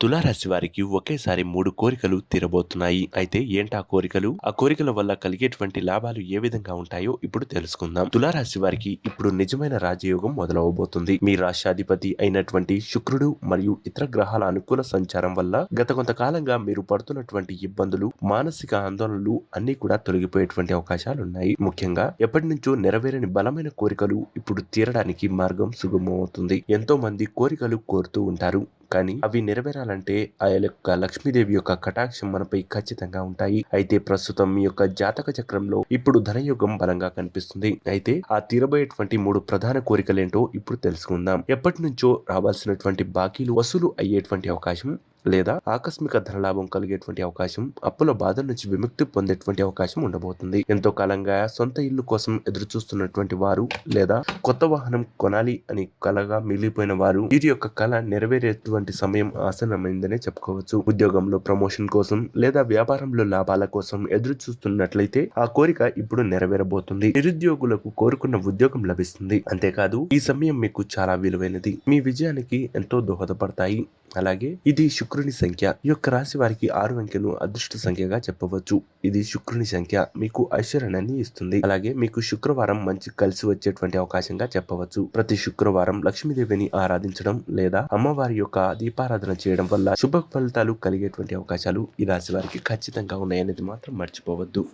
తులారాశి వారికి ఒకేసారి మూడు కోరికలు తీరబోతున్నాయి. అయితే ఏంటా కోరికలు? ఆ కోరికల వల్ల కలిగేటువంటి లాభాలు ఏ విధంగా ఉంటాయో ఇప్పుడు తెలుసుకుందాం. తులారాశి వారికి ఇప్పుడు నిజమైన రాజయోగం మొదలవబోతుంది. మీ రాష్ట్రాధిపతి అయినటువంటి శుక్రుడు మరియు ఇతర గ్రహాల అనుకూల సంచారం వల్ల గత కొంతకాలంగా మీరు పడుతున్నటువంటి ఇబ్బందులు మానసిక ఆందోళనలు అన్ని కూడా తొలగిపోయేటువంటి అవకాశాలు ఉన్నాయి ముఖ్యంగా ఎప్పటి నుంచో నెరవేరని బలమైన కోరికలు ఇప్పుడు తీరడానికి మార్గం సుగమమవుతుంది. ఎంతో మంది కోరికలు కోరుతూ ఉంటారు. కానీ అవి నెరవేరాలంటే ఆ యొక్క లక్ష్మీదేవి యొక్క కటాక్షం మనపై ఖచ్చితంగా ఉంటాయి. అయితే ప్రస్తుతం మీ యొక్క జాతక చక్రంలో ఇప్పుడు ధనయోగం బలంగా కనిపిస్తుంది. అయితే ఆ తీరబోయేటువంటి మూడు ప్రధాన కోరికలేంటో ఇప్పుడు తెలుసుకుందాం. ఎప్పటి నుంచో రావాల్సినటువంటి బాకీలు వసూలు అయ్యేటువంటి అవకాశం లేదా ఆకస్మిక ధనలాభం కలిగేటువంటి అవకాశం అప్పుల బాధ నుంచి విముక్తి పొందేటువంటి అవకాశం ఉండబోతుంది. ఎంతో కాలంగా సొంత ఇల్లు కోసం ఎదురు చూస్తున్నటువంటి వారు లేదా కొత్త వాహనం కొనాలి అని కలగా మిగిలిపోయిన వారు వీరి యొక్క కళ నెరవేరేటువంటి సమయం ఆసనమైందనే చెప్పుకోవచ్చు. ఉద్యోగంలో ప్రమోషన్ కోసం లేదా వ్యాపారంలో లాభాల కోసం ఎదురు చూస్తున్నట్లయితే ఆ కోరిక ఇప్పుడు నెరవేరబోతుంది. నిరుద్యోగులకు కోరుకున్న ఉద్యోగం లభిస్తుంది. అంతేకాదు ఈ సమయం మీకు చాలా విలువైనది. మీ విజయానికి ఎంతో దోహదపడతాయి. అలాగే ఇది శుక్రుని సంఖ్య ఈ యొక్క రాశి వారికి ఆరు అంకెను అదృష్ట సంఖ్యగా చెప్పవచ్చు. ఇది శుక్రుని సంఖ్య మీకు ఐశ్వర్యాన్ని ఇస్తుంది. అలాగే మీకు శుక్రవారం మంచి కలిసి వచ్చేటువంటి అవకాశంగా చెప్పవచ్చు. ప్రతి శుక్రవారం లక్ష్మీదేవిని ఆరాధించడం లేదా అమ్మవారి యొక్క దీపారాధన చేయడం వల్ల శుభ ఫలితాలు కలిగేటువంటి అవకాశాలు ఈ రాశి వారికి ఖచ్చితంగా ఉన్నాయనేది మాత్రం మర్చిపోవద్దు.